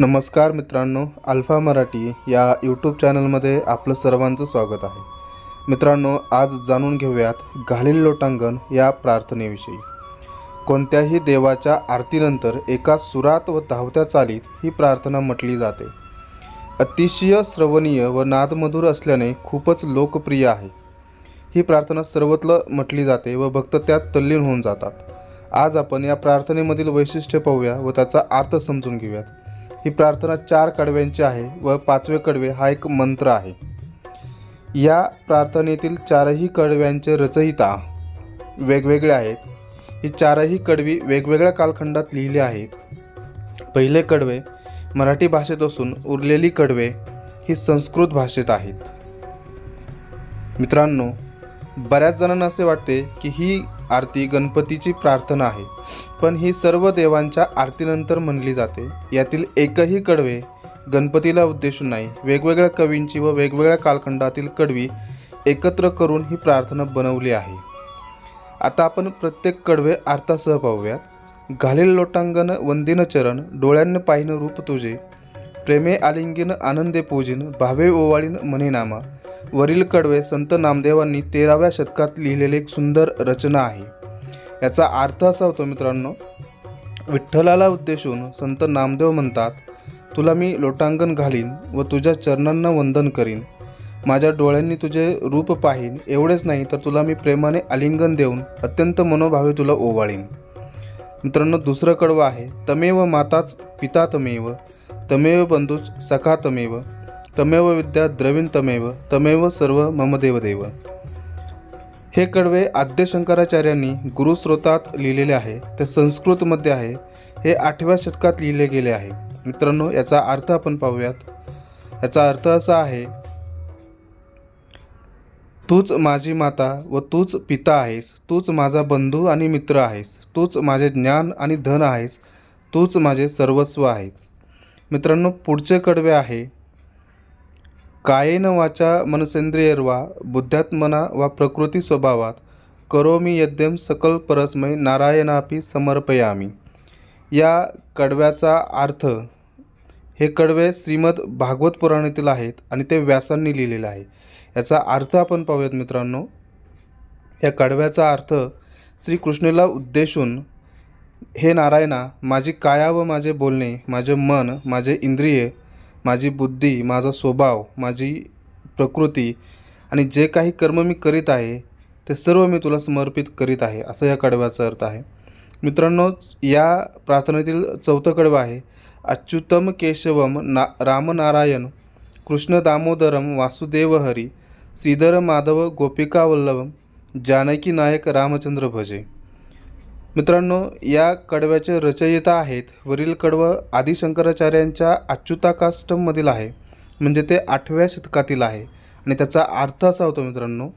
नमस्कार मित्रांनो अल्फा मराठी या यूट्यूब चॅनलमध्ये आपलं सर्वांचं स्वागत आहे. मित्रांनो आज जाणून घेऊयात घालील लोटांगण या प्रार्थनेविषयी. कोणत्याही देवाच्या आरतीनंतर एका सुरात व धावत्या चालीत ही प्रार्थना म्हटली जाते. अतिशय श्रवणीय व नादमधुर असल्याने खूपच लोकप्रिय आहे. ही प्रार्थना सर्वत्र म्हटली जाते व भक्त त्यात तल्लीन होऊन जातात. आज आपण या प्रार्थनेमधील वैशिष्ट्य पाहूया व त्याचा अर्थ समजून घेऊयात. ही प्रार्थना चार कडव्यांची आहे व पाचवे कडवे हा एक मंत्र आहे. या प्रार्थनेतील चारही कडव्यांचे रचयिता वेगवेगळे आहेत. ही चारही कडवी वेगवेगळ्या कालखंडात लिहिली आहेत पहिले कडवे मराठी भाषेत असून उरलेली कडवे ही संस्कृत भाषेत आहेत. मित्रांनो बऱ्याच जणांना असे वाटते की ही आरती गणपतीची प्रार्थना आहे. पण ही सर्व देवांच्या आरतीनंतर म्हणली जाते. यातील एकही कडवे गणपतीला उद्देशून नाही. वेगवेगळ्या कवींची व वेगवेगळ्या कालखंडातील कडवी एकत्र करून ही प्रार्थना बनवली आहे. आता आपण प्रत्येक कडवे आरतासह पाहूयात. घालील लोटांगण वंदिन चरण डोळ्यांना पाहिन रूप तुझे. प्रेमे आलिंगीन आनंदे पूजिन भावे ओवाळीन म्हणे नामा वरील कडवे संत नामदेवांनी तेराव्या शतकात लिहिलेली एक सुंदर रचना आहे. याचा अर्थ असा होतो मित्रांनो विठ्ठलाला उद्देशून संत नामदेव म्हणतात तुला मी लोटांगण घालीन व तुझ्या चरणांना वंदन करीन. माझ्या डोळ्यांनी तुझे रूप पाहीन. एवढेच नाही तर तुला मी प्रेमाने आलिंगन देऊन अत्यंत मनोभावे तुला ओवाळीन. मित्रांनो दुसरं कडवं आहे तमेव माताच पिता तमेव तमेव बंधूच सखा तमेव तमेव विद्या द्रविण तमेव तमेव सर्व मम देवदेव हे कडवे आद्य शंकराचार्यांनी गुरुस्रोतात लिहिलेले आहे ते संस्कृतमध्ये आहे. हे आठव्या शतकात लिहिले गेले आहे. मित्रांनो याचा अर्थ आपण पाहूयात. याचा अर्थ असा आहे तूच माझी माता व तूच पिता आहेस तूच माझा बंधू आणि मित्र आहेस तूच माझे ज्ञान आणि धन आहेस तूच माझे सर्वस्व आहेस. मित्रांनो पुढचे कडवे आहे कायेन वाचा मनसेंद्रियर्वा बुद्ध्यात्मना वा प्रकृती स्वभावात करोमी यद्यम सकल परस्मय नारायणापी समर्पयामी. या कडव्याचा अर्थ हे कडवे श्रीमद भागवत पुराणातील आहेत आणि ते व्यासांनी लिहिलेले आहे. याचा अर्थ आपण पाहूयात मित्रांनो. या कडव्याचा अर्थ श्रीकृष्णेला उद्देशून हे नारायणा माझी काया व माझे बोलणे माझे मन माझे इंद्रिय माझी बुद्धी माझा स्वभाव माझी प्रकृती आणि जे काही कर्म मी करीत आहे ते सर्व मी तुला समर्पित करीत आहे असं या कडव्याचा अर्थ आहे. मित्रांनो या प्रार्थनेतील चौथं कडवं आहे अच्युतम केशवम ना रामनारायण कृष्ण दामोदरम वासुदेव हरी श्रीधर माधव गोपिका वल्लभम जानकी नायक रामचंद्र भजे. मित्रांनो या कडव्याचे रचयिता आहेत वरील कडवं आदिशंकराचार्यांच्या अच्युताकाष्टममधील आहे. म्हणजे ते आठव्या शतकातील आहे. आणि त्याचा अर्थ असा होतो मित्रांनो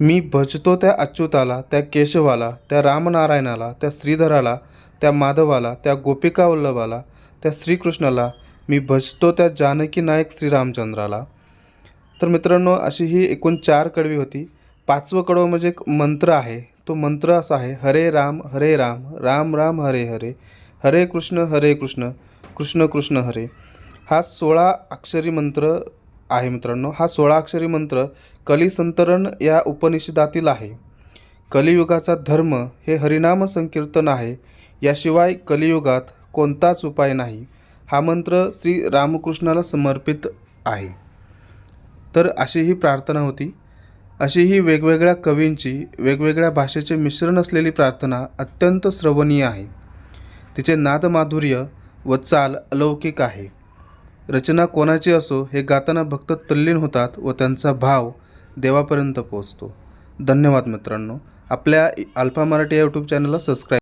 मी भजतो त्या अच्युताला त्या केशवाला त्या रामनारायणाला त्या श्रीधराला त्या माधवाला त्या गोपिका वल्लभाला त्या श्रीकृष्णाला मी भजतो त्या जानकी नायक श्रीरामचंद्राला. तर मित्रांनो अशी ही एकूण चार कडवी होती. पाचवं कडवं म्हणजे एक मंत्र आहे. तो मंत्र असा आहे हरे राम हरे राम राम राम हरे हरे हरे कृष्ण हरे कृष्ण कृष्ण कृष्ण हरे. हा सोळा अक्षरी मंत्र आहे मित्रांनो. हा सोळा अक्षरी मंत्र कलिसंतरण या उपनिषदातील आहे. कलियुगाचा धर्म हे हरिनाम संकीर्तन आहे. याशिवाय कलियुगात कोणताच उपाय नाही. हा मंत्र श्री रामकृष्णाला समर्पित आहे. तर अशी ही प्रार्थना होती. अशी ही वेगवेगळ्या कवींची वेगवेगळ्या भाषेचे मिश्रण असलेली प्रार्थना अत्यंत श्रवणीय आहे. तिचे नादमाधुर्य व चाल अलौकिक आहे. रचना कोणाची असो हे गाताना भक्त तल्लीन होतात व त्यांचा भाव देवापर्यंत पोहोचतो. धन्यवाद मित्रांनो. आपल्या अल्फा मराठी या यूट्यूब चॅनलला सबस्क्राईब